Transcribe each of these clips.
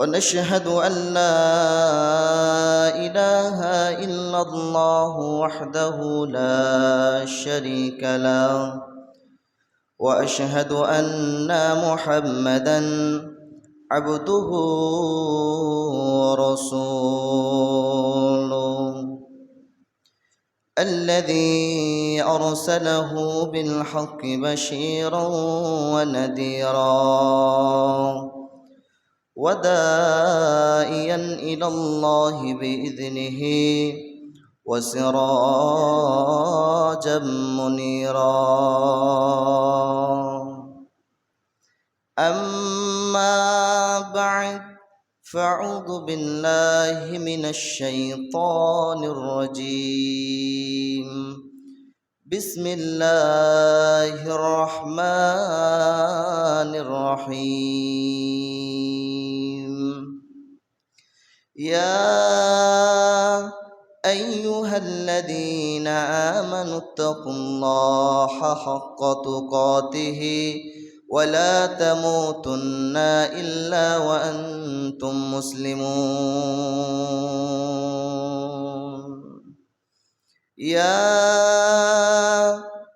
ونشهد أن لا إله إلا الله وحده لا شريك له وأشهد أن محمدا عبده ورسوله. الذي أرسله بالحق بشيرا ونذيرا. ودائيا إلى الله بإذنه وسراجا منيرا أما بعد فاعوذ بالله من الشيطان الرجيم بسم الله الرحمن الرحيم. يا أيها الذين آمنوا اتقوا الله حق تقاته ولا تموتن إلا وأنتم مسلمون. يا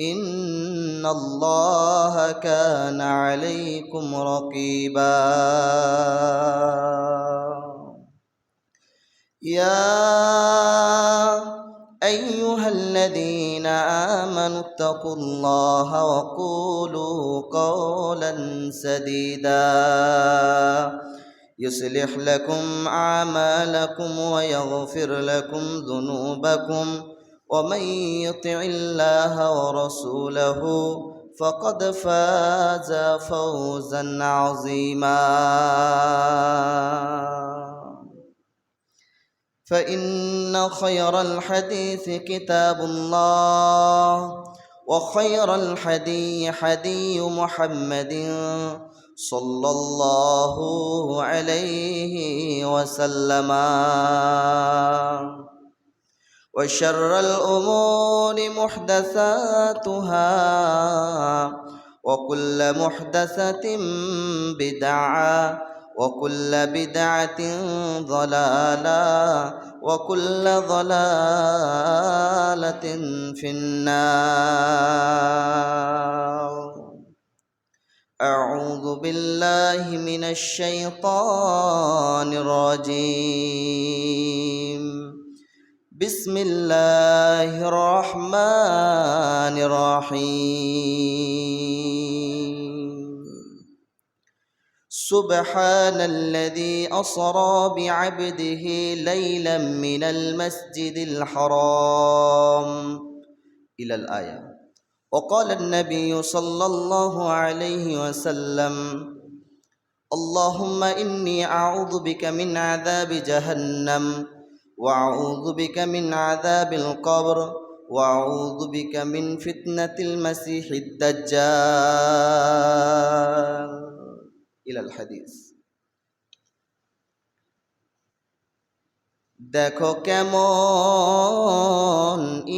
إن الله كان عليكم رقيبا يا أيها الذين آمنوا اتقوا الله وقولوا قولا سديدا يصلح لكم أعمالكم ويغفر لكم ذنوبكم ومن يطع الله ورسوله فقد فاز فوزا عظيما. فإن خير الحديث كتاب الله وخير الحدي حدي محمد صلى الله عليه وسلم. وشر الأمور محدثاتها وكل محدثة بدعة وكل بدعة ضلالة وكل ضلالة في النار. أعوذ بالله من الشيطان الرجيم. بسم الله الرحمن الرحيم. سبحان الذي أسرى بعبده ليلا من المسجد الحرام. إلى الآية. وقال النبي صلى الله عليه وسلم اللهم إني أعوذ بك من عذاب جهنم. وأعوذ بك من عذاب القبر وأعوذ بك من فتنة المسيح الدجال إلى الحديث দেখো কেমন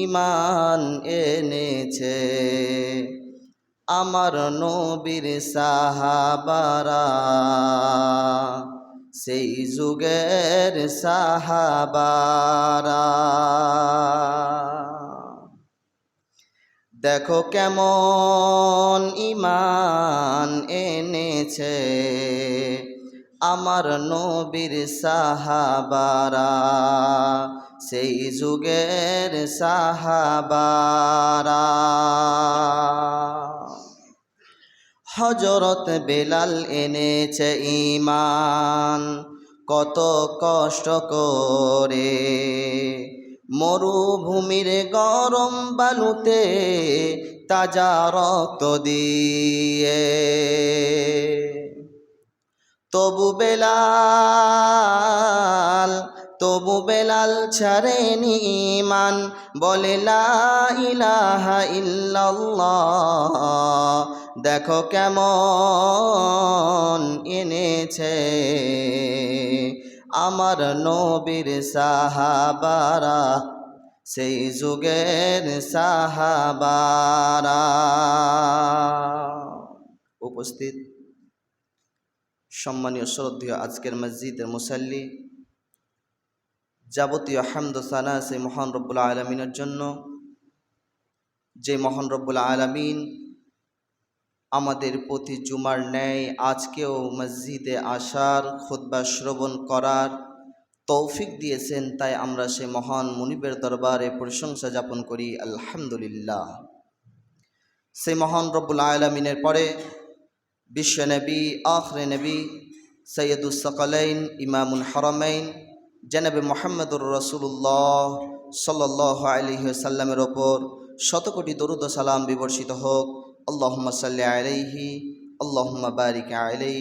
ইমান এনেছে আমার নবীর সাহাবারা সেই যুগের সাহাবারা। দেখো কেমন ইমান এনেছে আমার নবীর সাহাবারা। সেই যুগের সাহাবারা। হজরত বেলাল এনেছে ইমান কত কষ্ট করে। মরুভূমির গরম বালুতে তাজা রক্ত দিয়ে। তবু বেলাল তবু বেলাল ছাড়েনি ইমান বলে লা ইলাহা ইল্লাল্লাহ। দেখো কেমন এনেছে আমার নবীর সাহাবারা, সেই যুগের সাহাবারা। উপস্থিত। সম্মানীয় শ্রদ্ধীয় আজকের মসজিদের মুসাল্লি, যাবতীয় হামদ সানা সেই মহান রব্বুল আলমিনের জন্য, যে মহান রব্বুল আলমিন আমাদের প্রতি জুমার ন্যায় আজকেও মসজিদে আসার খুদ্া শ্রবণ করার তৌফিক দিয়েছেন, তাই আমরা সে মহান মুনিবের দরবারে প্রশংসা যাপন করি, আলহামদুলিল্লাহ। সেই মহান রব্বুল আলমিনের পরে বিশ্ব বিশ্বনবী আখরে নবী সৈয়দুসকলাইন ইমামুল হরমাইন, জেনবে মোহাম্মদুর রসুল্লাহ সাল্লাহ আলহি সাল্লামের ওপর শতকোটি দরুদ সালাম বিবর্ষিত হোক। আল্লাহম্মা সাল্লি আলাইহি, আল্লাহম্মা বারিক আলাই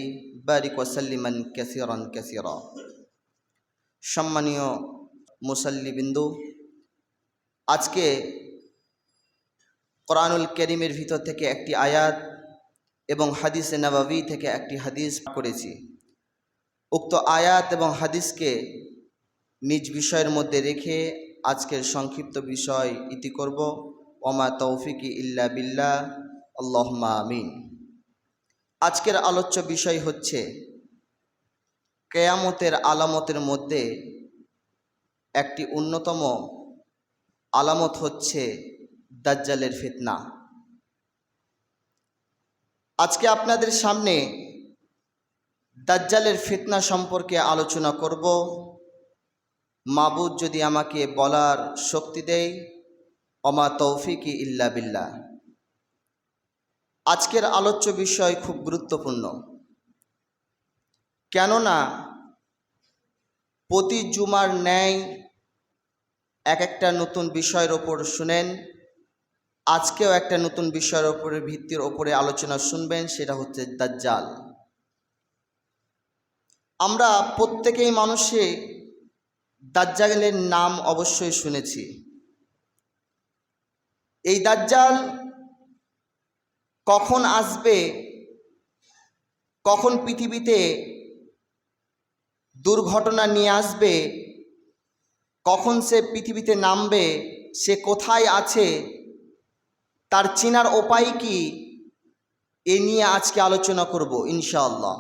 বারিক ওয়াসাল্লিমান ক্যাসিরান ক্যাসিরা সম্মানীয় মুসাল্লিবিন্দু, আজকে কোরআনুল করিমের ভিতর থেকে একটি আয়াত এবং হাদিসে নবাবি থেকে একটি হাদিস করেছি। উক্ত আয়াত এবং হাদিসকে নিজ বিষয়ের মধ্যে রেখে আজকের সংক্ষিপ্ত বিষয় ইতি করব। ওমা তৌফিকি ইল্লা বিল্লাহ। আল্লাহমা আমিন। আজকের আলোচ্য বিষয় হচ্ছে কেয়ামতের আলামতের মধ্যে একটি অন্যতম আলামত হচ্ছে দাজ্জালের ফিতনা। আজকে আপনাদের সামনে দাজ্জালের ফিতনা সম্পর্কে আলোচনা করব। মাবুদ যদি আমাকে বলার শক্তি দেয়, অমা তৌফিকি ইল্লা বিল্লাহ। আজকের আলোচ্য বিষয় খুব গুরুত্বপূর্ণ। কেননা প্রতি জুমার ন্যায় এক একটা নতুন বিষয়ের ওপর শুনেন, আজকেও একটা নতুন বিষয়ের ওপরে ভিত্তির ওপরে আলোচনা শুনবেন, সেটা হচ্ছে দাজ্জাল। আমরা প্রত্যেকেই মানুষে দাজ্জালের নাম অবশ্যই শুনেছি। এই দাজ্জাল কখন আসবে? কখন পৃথিবীতে দুর্ঘটনা নিয়ে আসবে? কখন সে পৃথিবীতে নামবে? সে কোথায় আছে? তার চেনার উপায় কি? এ নিয়ে আজকে আলোচনা করব ইনশাআল্লাহ।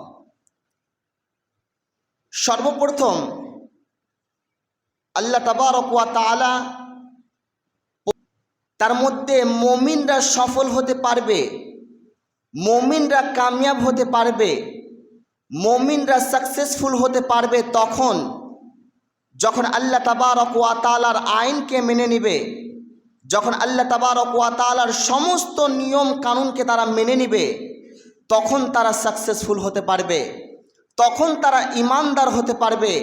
সর্বপ্রথম আল্লাহ তাবারকুয়া তালা তার মধ্যে মমিনরা সফল হতে পারবে। মমিনরা কামিয়াব হতে পারবে, মমিনরা সাকসেসফুল হতে পারবে তখন, যখন আল্লাহ তাবারকুয়া তালার আইনকে মেনে নিবে, যখন আল্লাহ তাবারকুয়া তালার সমস্ত নিয়ম কানুনকে তারা মেনে নিবে, তখন তারা সাকসেসফুল হতে পারবে, তখন তারা ইমানদার হতে পারবে,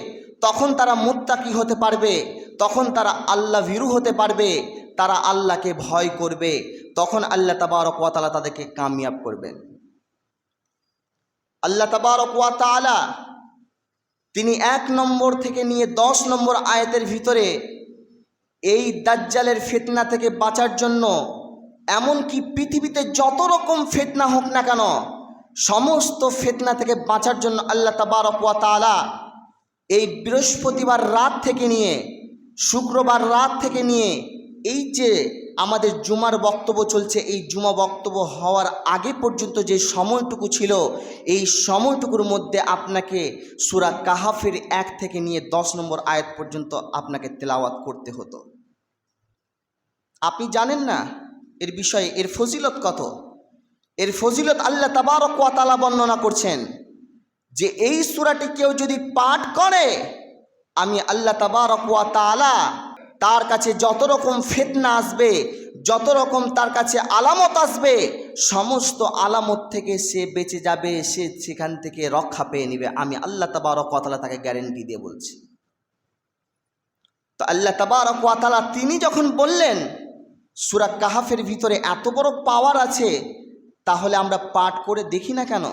তখন তারা মুত্তাকি হতে পারবে তখন তারা আল্লাহ ভিরু হতে পারবে, তারা আল্লাহকে ভয় করবে, তখন আল্লাহ তাবারক ওয়াতালা তাদেরকে কামিয়াব করবেন আল্লাহ তাবারক ওয়াতালা তিনি এক নম্বর থেকে নিয়ে দশ নম্বর আয়াতের ভিতরে এই দাজ্জালের ফেতনা থেকে বাঁচার জন্য এমনকি পৃথিবীতে যত রকম ফেতনা হোক না কেন, সমস্ত ফেতনা থেকে বাঁচার জন্য আল্লাহ তাবারক ওয়া তাআলা এই বৃহস্পতিবার রাত থেকে নিয়ে শুক্রবার রাত থেকে নিয়ে এই যে আমাদের জুমার বক্তব্য চলছে, এই জুমা বক্তব্য হওয়ার আগে পর্যন্ত যে সময়টুকু ছিল, এই সময়টুকুর মধ্যে আপনাকে সুরা কাহাফের এক থেকে নিয়ে দশ নম্বর আয়াত পর্যন্ত আপনাকে তেলাওয়াত করতে হতো। আপনি জানেন না এর বিষয়ে এর ফজিলত কত? এর ফজিলত আল্লাহ তাবারক ওয়া তাআলা বর্ণনা করছেন যে এই সুরাটি কেউ যদি পাঠ করে আমি আল্লাহ তাবারক ওয়া তাআলা তার কাছে যত রকম ফেতনা আসবে যত রকম তার কাছে আলামত আসবে, সমস্ত আলামত থেকে সে বেঁচে যাবে, সে সেখান থেকে রক্ষা পেয়ে নেবে। আমি আল্লাহ তাবারক ওয়াতালা তাকে গ্যারেন্টি দিয়ে বলছি। তো আল্লাহ তাবারক ওয়াতালা তিনি যখন বললেন, সুরা কাহাফের ভিতরে এত বড় পাওয়ার আছে, তাহলে আমরা পাঠ করে দেখি না কেন?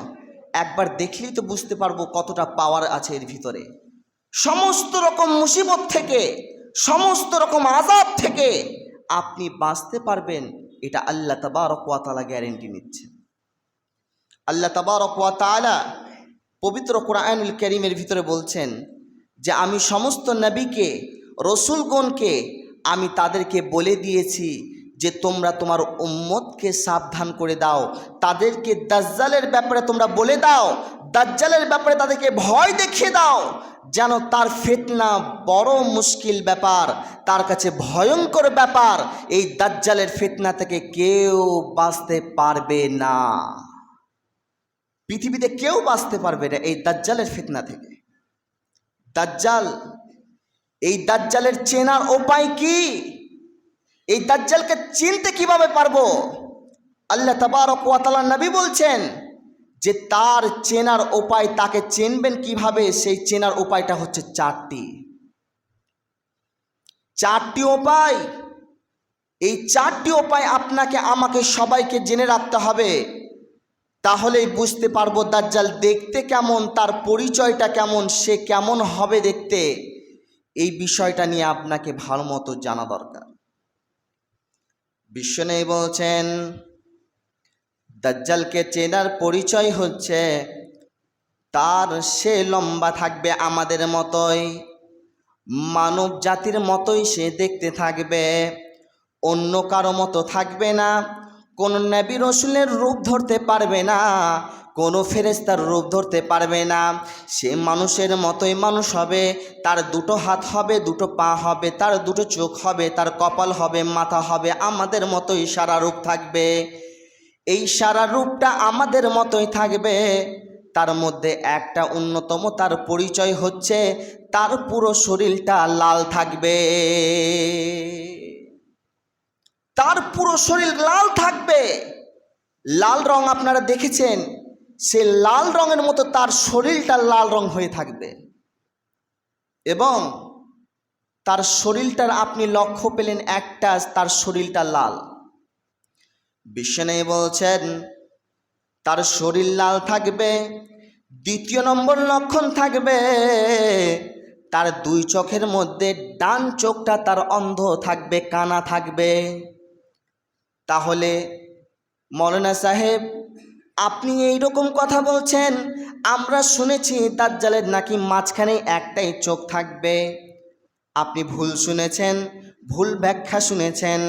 একবার দেখলেই তো বুঝতে পারব কতটা পাওয়ার আছে এর ভিতরে। সমস্ত রকম মুসিবত থেকে, সমস্ত রকম আজাব থেকে আপনি বাঁচতে পারবেন। এটা আল্লাহ তাবারক ওয়াতালা গ্যারেন্টি নিচ্ছে। আল্লাহ তাবারক ওয়াতালা পবিত্র কোরআনুল করিমের ভিতরে বলছেন যে, আমি সমস্ত নবীকে, রসুলগণকে আমি তাদেরকে বলে দিয়েছি যে তোমরা তোমার উম্মতকে সাবধান করে দাও, তাদেরকে দাজ্জালের ব্যাপারে তোমরা বলে দাও, দাজ্জালের ব্যাপারে তাদেরকে ভয় দেখিয়ে দাও, যেন তার ফেতনা বড় মুশকিল ব্যাপার, তার কাছে ভয়ঙ্কর ব্যাপার, এই দাজ্জালের ফেতনা থেকে কেউ বাঁচতে পারবে না। পৃথিবীতে কেউ বাঁচতে পারবে না এই দাজ্জালের ফেতনা থেকে। দাজ্জাল, এই দাজ্জালের চেনার উপায় কি? এই দাজ্জালকে চিনতে কীভাবে পারব? আল্লাহ তাবারক ওয়া তাআলা নবী বলছেন যে তার চেনার উপায় তাকে চিনবেন কীভাবে? সেই চেনার উপায়টা হচ্ছে চারটি। চারটি উপায়। এই চারটি উপায় আপনাকে, আমাকে সবাইকে জেনে রাখতে হবে। তাহলেই বুঝতে পারব দাজ্জাল দেখতে কেমন, তার পরিচয়টা কেমন, সে কেমন হবে দেখতে। এই বিষয়টা নিয়ে আপনাকে ভালো মতো জানা দরকার। বিশ্বনেই বলছেন। দাজ্জালকে চেনার পরিচয় হচ্ছে, তার সে লম্বা থাকবে আমাদের মতোই, মানব জাতির মতোই সে দেখতে থাকবে, অন্য কারও মতো থাকবে না। কোনো নবী রসুলের রূপ ধরতে পারবে না, কোনো ফেরেস্তার রূপ ধরতে পারবে না। সে মানুষের মতোই মানুষ হবে, তার দুটো হাত হবে, দুটো পা হবে, তার দুটো চোখ হবে, তার কপাল হবে, মাথা হবে, আমাদের মতোই সারা রূপ থাকবে। এই সারা রূপটা আমাদের মতোই থাকবে। তার মধ্যে একটা অন্যতম তার পরিচয় হচ্ছে, তার পুরো শরীরটা লাল থাকবে। তার পুরো শরীর লাল থাকবে। লাল রং আপনারা দেখেছেন, সে লাল রঙের মতো তার শরীরটা লাল রং হয়ে থাকবে। এবং তার শরীরটার আপনি লক্ষ্য পেলেন একটা, তার শরীরটা লাল। বিশ্বনেই বলছেন, তার শরীর লাল থাকবে, দ্বিতীয় নম্বর লক্ষণ থাকবে, তার দুই চোখের মধ্যে ডান চোখটা তার অন্ধ থাকবে, কানা থাকবে। তাহলে মৌলানা সাহেব, আপনি এই রকম কথা বলছেন, আমরা শুনেছি দাজ্জালের নাকি মাঝখানে একটাই চোখ থাকবে। আপনি ভুল শুনেছেন ভুল ব্যাখ্যা শুনেছেন।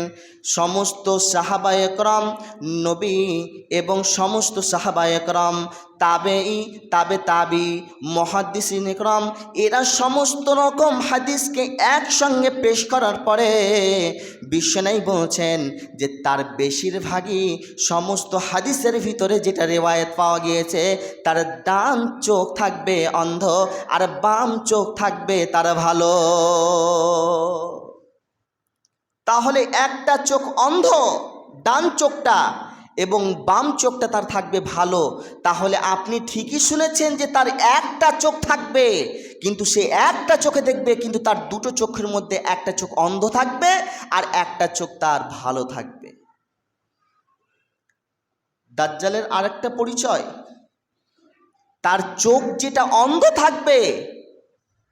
সমস্ত সাহাবায়করম নবী এবং সমস্ত সাহাবায়করম তাবেই তাবে তাবি, মহাদ্দিসিন একরম, এরা সমস্ত রকম হাদিসকে একসঙ্গে পেশ করার পরে বিশ্বনাই বলছেন যে তার বেশিরভাগই সমস্ত হাদিসের ভিতরে যেটা রেওয়ায়ত পাওয়া গিয়েছে, তার ডান চোখ থাকবে অন্ধ আর বাম চোখ থাকবে তার ভালো। তাহলে একটা চোখ অন্ধ, ডান চোখটা এবং বাম চোখটা তার থাকবে ভালো। তাহলে আপনি ঠিকই শুনেছেন যে তার একটা চোখ থাকবে, কিন্তু সে একটা চোখে দেখবে, কিন্তু তার দুটো চোখের মধ্যে একটা চোখ অন্ধ থাকবে আর একটা চোখ তার ভালো থাকবে। দাজ্জালের আরেকটা পরিচয়, তার চোখ যেটা অন্ধ থাকবে,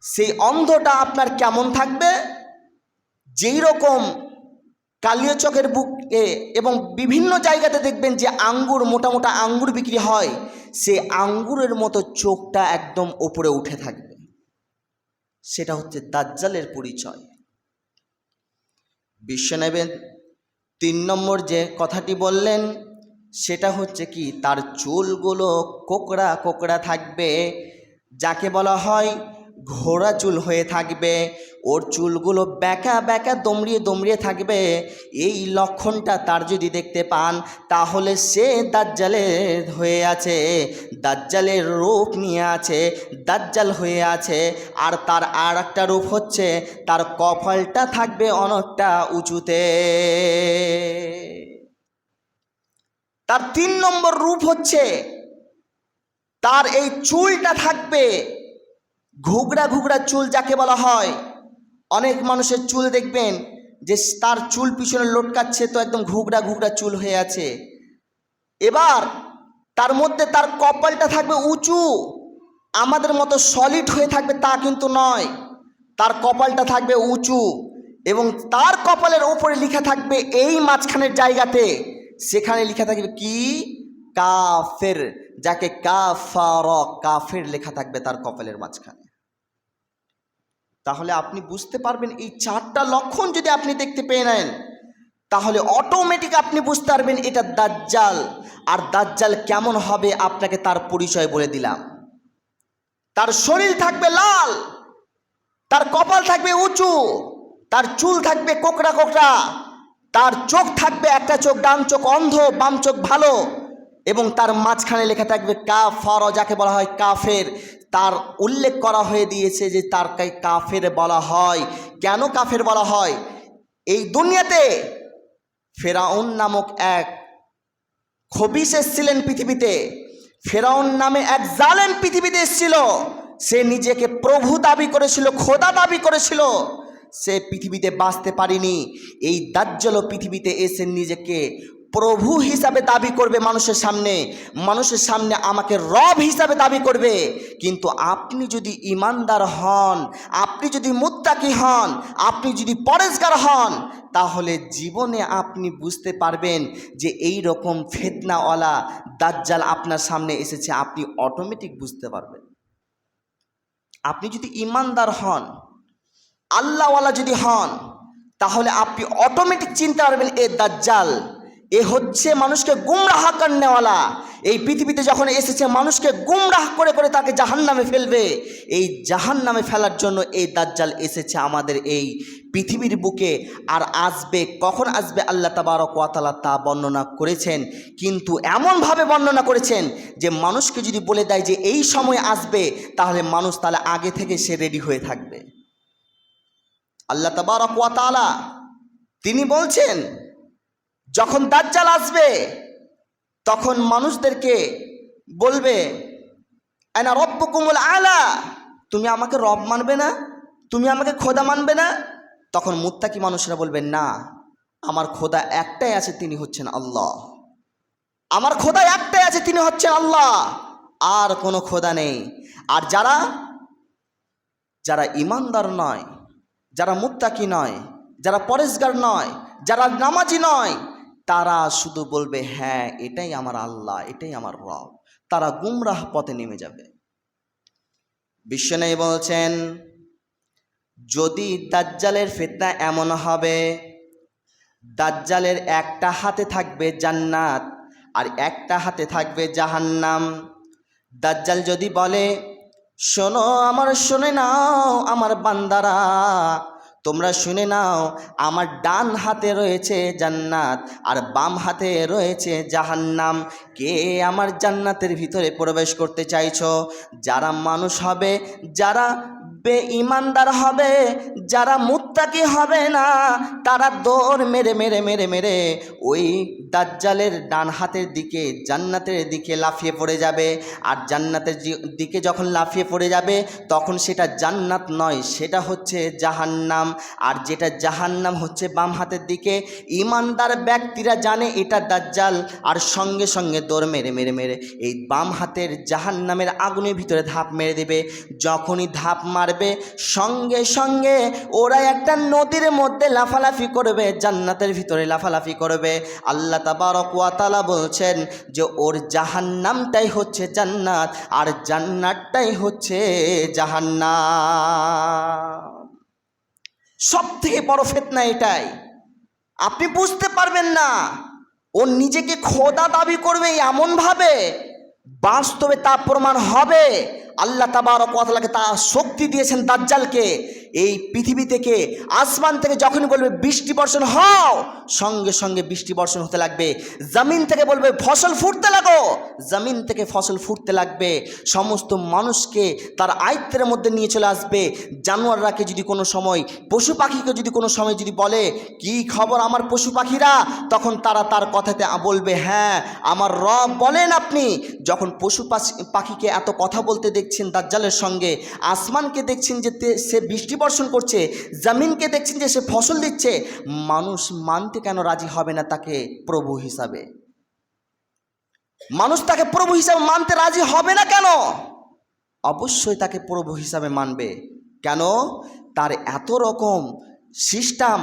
সেই অন্ধটা আপনার কেমন থাকবে? যেই রকম কালীয় চকের বুকে এবং বিভিন্ন জায়গাতে দেখবেন যে আঙ্গুর, মোটা মোটা আঙ্গুর বিক্রি হয়, সে আঙ্গুরের মতো চোখটা একদম ওপরে উঠে থাকবে। সেটা হচ্ছে দাজ্জালের পরিচয়। বিশ্ব নেবেন তিন নম্বর যে কথাটি বললেন, সেটা হচ্ছে কি, তার চুলগুলো কোকড়া কোকড়া থাকবে, যাকে বলা হয় ঘোড়া চুল হয়ে থাকবে, ওর চুলগুলো ব্যাকা ব্যাকা দমড়িয়ে দমড়িয়ে থাকবে। এই লক্ষণটা তার যদি দেখতে পান, তাহলে সে দাজ্জালের হয়ে আছে, দাজ্জালের রূপ নিয়ে আছে, দাজ্জাল হয়ে আছে। আর তার আর একটা রূপ হচ্ছে, তার কপালটা থাকবে অনেকটা উঁচুতে। তার তিন নম্বর রূপ হচ্ছে, তার এই চুলটা থাকবে ঘুগরা ঘুগড়া চুল যাকে বলা হয়। অনেক মানুষের চুল দেখবেন যে তার চুল পিছনে লটকাচ্ছে তো একদম ঘুগড়া ঘুগড়া চুল হয়ে আছে। এবার তার মধ্যে তার কপালটা থাকবে উঁচু। আমাদের মতো সলিড হয়ে থাকবে তা কিন্তু নয়। তার কপালটা থাকবে উঁচু এবং তার কপালের ওপরে লেখা থাকবে এই মাঝখানের জায়গাতে। সেখানে লেখা থাকবে কি? কাফের। যাকে কাফার, কাফের লেখা থাকবে তার কপালের মাঝখানে। তাহলে আপনি বুঝতে পারবেন এই চারটা লক্ষণ যদি আপনি দেখতে পেয়ে নেন, তাহলে অটোমেটিক আপনি বুঝতে পারবেন এটা দাজ্জাল। আর দাজ্জাল কেমন হবে আপনাকে তার পরিচয় বলে দিলাম। তার শরীর থাকবে লাল, তার কপাল থাকবে উঁচু, তার চুল থাকবে কোকড়া কোকড়া, তার চোখ থাকবে একটা চোখ, ডান চোখ অন্ধ, বাম চোখ ভালো। এবং তার মাঝখানে লেখা থাকবে কাফার, যাকে বলা হয় কাফের। তার উল্লেখ করা হয়ে দিয়েছে যে তার কা- কাফের বলা হয়। কেন কাফের বলা হয়? এই দুনিয়াতে ফেরাউন নামক এক খবিস এসছিলেন পৃথিবীতে। ফেরাউন নামে এক জালেন পৃথিবীতে এসেছিল। সে নিজেকে প্রভু দাবি করেছিল, খোদা দাবি করেছিল। সে পৃথিবীতে বাঁচতে পারেনি। এই দাজ্জল পৃথিবীতে এসে নিজেকে প্রভু হিসাবে দাবি করবে মানুষের সামনে। মানুষের সামনে আমাকে রব হিসাবে দাবি করবে। কিন্তু আপনি যদি ইমানদার হন, আপনি যদি মুত্তাকি হন, আপনি যদি পরেজগার হন, তাহলে জীবনে আপনি বুঝতে পারবেন যে এই রকম ফেতনাওয়ালা দাজ্জাল আপনার সামনে এসেছে, আপনি অটোমেটিক বুঝতে পারবেন। আপনি যদি ইমানদার হন, আল্লাহওয়ালা যদি হন, তাহলে আপনি অটোমেটিক চিনতে পারবেন, এ দাজ্জাল এ হচ্ছে মানুষকে গুমরাহ করনেওয়ালা। এই পৃথিবীতে যখন এসেছে, মানুষকে গুমরাহ করে করে তাকে জাহান নামে ফেলবে। এই জাহান নামে ফেলার জন্য এই দাজ্জাল এসেছে আমাদের এই পৃথিবীর বুকে। আর আসবে, কখন আসবে আল্লাহ তাবারক ওয়াতালা তা বর্ণনা করেছেন। কিন্তু এমনভাবে বর্ণনা করেছেন যে মানুষকে যদি বলে দেয় যে এই সময় আসবে, তাহলে মানুষ তাহলে আগে থেকে সে রেডি হয়ে থাকবে। আল্লাহ তাবারক ওয়া তাআলা তিনি বলছেন যখন দাজ্জাল আসবে, তখন মানুষদেরকে বলবে, এনা রব্বকুমুল আলা, তুমি আমাকে রব মানবে না? তুমি আমাকে খোদা মানবে না? তখন মুত্তাকি মানুষরা বলবেন না, আমার খোদা একটাই আছে, তিনি হচ্ছেন আল্লাহ। আমার খোদা একটাই আছে, তিনি হচ্ছেন আল্লাহ। আর কোনো খোদা নেই। আর যারা যারা ইমানদার নয়, যারা মুত্তাকি নয়, যারা পরেশগার নয়, যারা নামাজি নয় তারা শুধু বলবে হ্যাঁ এটাই আমার আল্লাহ, এটাই আমার রব। তারা গুমরাহ পথে নেমে যাবে। বিশ্বনয়ী বলছেন, যদি দাজ্জালের ফিতনা এমন হবে, দাজ্জালের একটা হাতে থাকবে জান্নাত আর একটা হাতে থাকবে জাহান্নাম। দাজ্জাল যদি বলে, শোনো, আমার, শুনে নাও, আমার বান্দারা তোমরা শুনে নাও, আমার ডান হাতে রয়েছে জান্নাত আর বাম হাতে রয়েছে জাহান্নাম। কে আমার জান্নাতের ভিতরে প্রবেশ করতে চাইছ? যারা মানুষ হবে, যারা বে ইমানদার হবে, যারা মুত্তাকি হবে না, তারা দৌড় মেরে মেরে মেরে মেরে ওই দাজ্জালের ডান হাতের দিকে, জান্নাতের দিকে লাফিয়ে পড়ে যাবে। আর জান্নাতের দিকে যখন লাফিয়ে পড়ে যাবে, তখন সেটা জান্নাত নয়, সেটা হচ্ছে জাহান্নাম। আর যেটা জাহান্নাম হচ্ছে বাম হাতের দিকে ইমানদার ব্যক্তিরা জানে এটা দাজ্জাল, আর সঙ্গে সঙ্গে দৌড় মেরে মেরে মেরে এই বাম হাতের জাহান্নামের আগুনের ভিতরে ধাপ মেরে দেবে। যখনই ধাপ মারবে সঙ্গে সঙ্গে ওরা একটা নদীর মধ্যে লাফালাফি করবে, জান্নাতের ভিতরে লাফালাফি করবে। আল্লাহ তাবারক ওয়া বলছেন যে, ওর জাহান্নামটাই হচ্ছে জান্নাত, আর জান্নাতটাই হচ্ছে জাহান্নাম। সব থেকে বড় ফেতনা এটাই। আপনি বুঝতে পারবেন না, ও নিজেকে খোদা দাবি করবে এমনভাবে, বাস্তবে তা প্রমাণ হবে। আল্লাহ তাবার কথালাকে তা শক্তি দিয়েছেন দাজ্জালকে। এই পৃথিবী থেকে, আসমান থেকে যখনই বলবে বৃষ্টি বর্ষণ হও, সঙ্গে সঙ্গে বৃষ্টি বর্ষণ হতে লাগবে। জমিন থেকে বলবে ফসল ফুটতে লাগো, জমিন থেকে ফসল ফুটতে লাগবে। সমস্ত মানুষকে তার আয়ত্তের মধ্যে নিয়ে চলে আসবে। জানোয়াররাকে যদি কোনো সময়, পশু পাখিকে যদি কোনো সময় যদি বলে, কি খবর আমার পশু পাখিরা? তখন তারা তার কথাতে বলবে হ্যাঁ আমার রব বলেন আপনি। যখন পশু পাখি- পাখিকে এত কথা বলতে দেখছেন দাজ্জালের সঙ্গে, আসমানকে দেখছেন যে সে বৃষ্টি বর্ষণ করছে, জমিনকে দেখছেন যে সে ফসল দিচ্ছে, মানুষ মানতে কেন রাজি হবে না তাকে প্রভু হিসাবে? মানুষ তাকে প্রভু হিসাবে মানতে রাজি হবে না কেন? অবশ্যই তাকে প্রভু হিসাবে মানবে। কেন? তার এত রকম সিস্টেম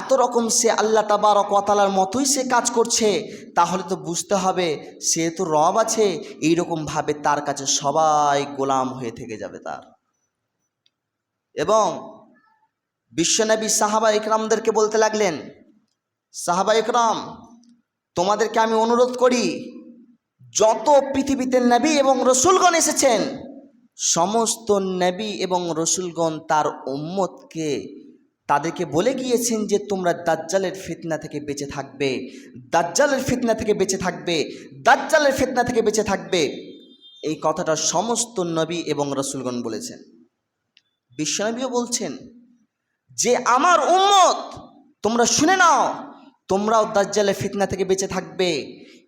এত রকম সে আল্লাহ তাবার কতালার মতোই সে কাজ করছে, তাহলে তো বুঝতে হবে সে তো রব আছে এইরকমভাবে তার কাছে সবাই গোলাম হয়ে থেকে যাবে তার। এবং বিশ্বনবী সাহাবা ইকরামদেরকে বলতে লাগলেন, সাহাবা ইকরাম তোমাদেরকে আমি অনুরোধ করি, যত পৃথিবীতে নবী এবং রসুলগণ এসেছেন, সমস্ত নবী এবং রসুলগণ তার উম্মতকে তাদেরকে বলে গিয়েছেন যে তোমরা দাজ্জালের ফিতনা থেকে বেঁচে থাকবে। দাজ্জালের ফিতনা থেকে বেঁচে থাকবে। দাজ্জালের ফিতনা থেকে বেঁচে থাকবে। এই কথাটা সমস্ত নবী এবং রসুলগণ বলেছেন। বিশ্বনবীও বলছেন, যে আমার উম্মত, তোমরা শুনে নাও, তোমরাও দাজ্জালের ফিতনা থেকে বেঁচে থাকবে।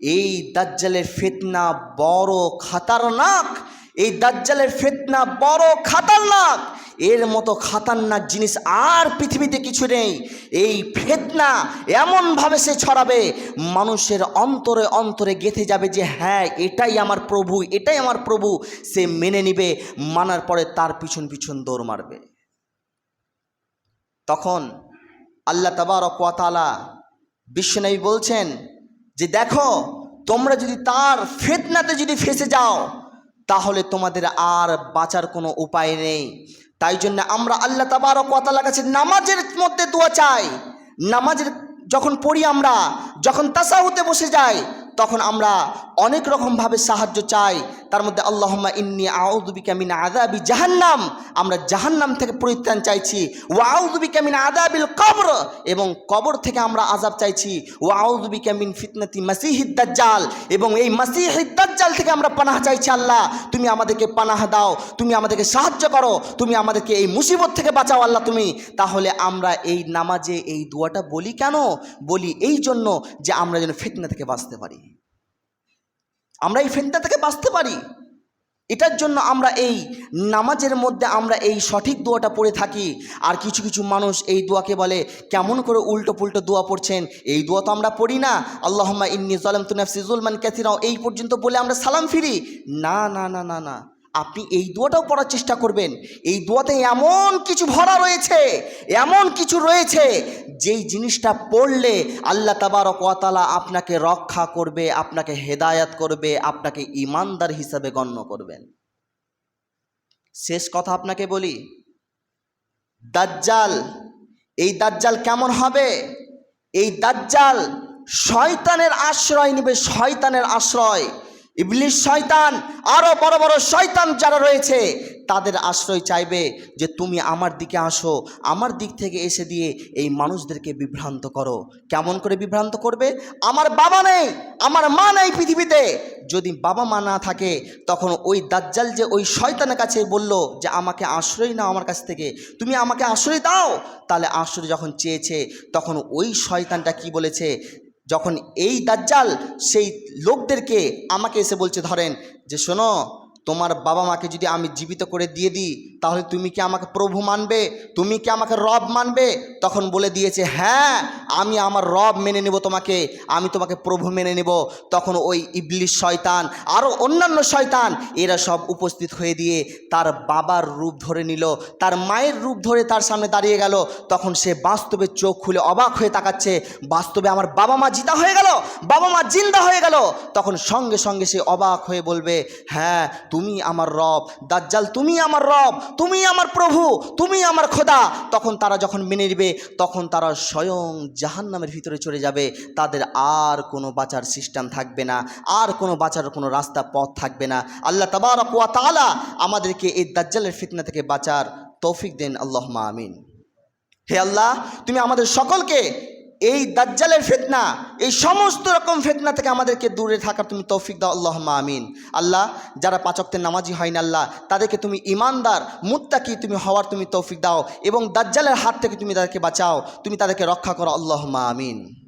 এই দাজ্জালের ফিতনা বড় খাতারনাক, এই দাজ্জালের ফিতনা বড় খাতারনাক এর মতো খাতারনাক জিনিস আর পৃথিবীতে কিছু নেই। এই ফেতনা এমনভাবে সে ছড়াবে, মানুষের অন্তরে অন্তরে গেঁথে যাবে যে হ্যাঁ এটাই আমার প্রভু, এটাই আমার প্রভু। সে মেনে নিবে, মানার পরে তার পিছন পিছন দৌড় মারবে। তখন আল্লাহ ওয়া তাআলা বিশ্বনবী বলছেন যে, দেখো, তোমরা যদি তার ফেতনাতে যদি ফেসে যাও, তাহলে তোমাদের আর বাঁচার কোনো উপায় নেই। তাই জন্য আমরা আল্লাহ তাবারক ওয়া কাছে নামাজের মধ্যে দোয়া চাই। নামাজের যখন পড়ি আমরা, যখন তাসাহুতে বসে যাই তখন আমরা অনেক রকমভাবে সাহায্য চাই। তার মধ্যে আল্লাহম্মা ইন্নি আউদুবিকা মিন আদাবি জাহান্নাম। আমরা জাহান্নাম থেকে পরিত্রাণ চাইছি। ও আউদুবিকা মিন আদাবিল কবর। এবং কবর থেকে আমরা আজাব চাইছি। ও আউদুবিকা মিন ফিতনাতি মাসিহিদ দাজ্জাল। এবং এই মাসিহিদ দাজ্জাল থেকে আমরা পানাহ চাইছি আল্লাহ। তুমি আমাদেরকে পানাহ দাও। তুমি আমাদেরকে সাহায্য করো। তুমি আমাদেরকে এই মুসিবত থেকে বাঁচাও আল্লাহ তুমি। তাহলে আমরা এই নামাজে এই দোয়াটা বলি কেন? বলি এই জন্য যে আমরা যেন ফিতনা থেকে বাঁচতে পারি। আমরা এই ফেতনা থেকে বাঁচতে পারি। এটার জন্য আমরা এই নামাজের মধ্যে আমরা এই সঠিক দোয়াটা পড়ে থাকি। আর কিছু কিছু মানুষ এই দোয়াকে বলে, কেমন করে উল্টো পুল্টো দোয়া পড়ছেন? এই দোয়া তো আমরা পড়ি না। আল্লাহম্মা ইন্নি জলাম তুনাফসি জুলমান ক্যাথিরাও এই পর্যন্ত বলে আমরা সালাম ফিরি। না না না না না। আপনি এই দোয়াটাও পড়ার চেষ্টা করবেন। এই দোয়াতে এমন কিছু ভরা রয়েছে, এমন কিছু রয়েছে, যেই জিনিসটা পড়লে আল্লাহ তাবারক ওয়াতালা আপনাকে রক্ষা করবে, আপনাকে হেদায়াত করবে, আপনাকে ইমানদার হিসাবে গণ্য করবেন। শেষ কথা আপনাকে বলি, দাজ্জাল, এই দাজ্জাল কেমন হবে? এই দাজ্জাল শয়তানের আশ্রয় নেবে, শয়তানের আশ্রয়। ইবলিশ শয়তান আরও বড় বড় শয়তান যারা রয়েছে, তাদের আশ্রয় চাইবে যে তুমি আমার দিকে আসো, আমার দিক থেকে এসে দিয়ে এই মানুষদেরকে বিভ্রান্ত করো। কেমন করে বিভ্রান্ত করবে? আমার বাবা নেই, আমার মা নেই পৃথিবীতে। যদি বাবা মা না থাকে, তখন ওই দাজ্জাল যে ওই শয়তানের কাছে বলল যে আমাকে আশ্রয় নাও আমার কাছ থেকে, তুমি আমাকে আশ্রয় দাও, তাহলে আশ্রয় যখন চেয়েছে, তখন ওই শয়তানটা কি বলেছে? যখন এই দাজ্জাল সেই লোকদেরকে আমাকে এসে বলছে, ধরেন যে শোনো, তোমার বাবা মাকে যদি আমি জীবিত করে দিয়ে দিই তাহলে তুমি কি আমাকে প্রভু মানবে? তুমি কি আমাকে রব মানবে? তখন বলে দিয়েছে হ্যাঁ আমি আমার রব মেনে নেব তোমাকে। আমি তোমাকে প্রভু মেনে নেব। তখন ওই ইবলিশ শয়তান আরও অন্যান্য শয়তান, এরা সব উপস্থিত হয়ে দিয়ে তার বাবার রূপ ধরে নিল। তার মায়ের রূপ ধরে তার সামনে দাঁড়িয়ে গেল। তখন সে বাস্তবে চোখ খুলে অবাক হয়ে তাকাচ্ছে। বাস্তবে আমার বাবা মা জিতা হয়ে গেল, বাবা মা জিন্দা হয়ে গেল। তখন সঙ্গে সঙ্গে সে অবাক হয়ে বলবে হ্যাঁ তুমি আমার রব। দাজ্জাল, তুমি আমার রব। তুমি আমার প্রভু, তুমি আমার খোদা। তখন তারা যখন মেনে নেবে, তখন তারা স্বয়ং জাহান্নামের ভিতরে চলে যাবে। তাদের আর কোনো বাঁচার সিস্টেম থাকবে না, আর কোনো বাঁচার কোনো রাস্তা, পথ থাকবে না। আল্লাহ তাবারক ওয়া তাআলা আমাদেরকে এই দাজ্জালের ফিতনা থেকে বাঁচার তৌফিক দেন। আল্লাহ আমিন। হে আল্লাহ, তুমি আমাদের সকলকে এই দাজ্জালের ফেতনা, এই সমস্ত রকম ফেতনা থেকে আমাদেরকে দূরে থাকার তুমি তৌফিক দাও আল্লাহ আমিন। আল্লাহ, যারা পাচকদের নামাজি হয় না আল্লাহ, তাদেরকে তুমি ইমানদার মুত্তাকি তুমি হওয়ার তুমি তৌফিক দাও এবং দাজ্জালের হাত থেকে তুমি তাদেরকে বাঁচাও, তুমি তাদেরকে রক্ষা করো আল্লাহ আমিন।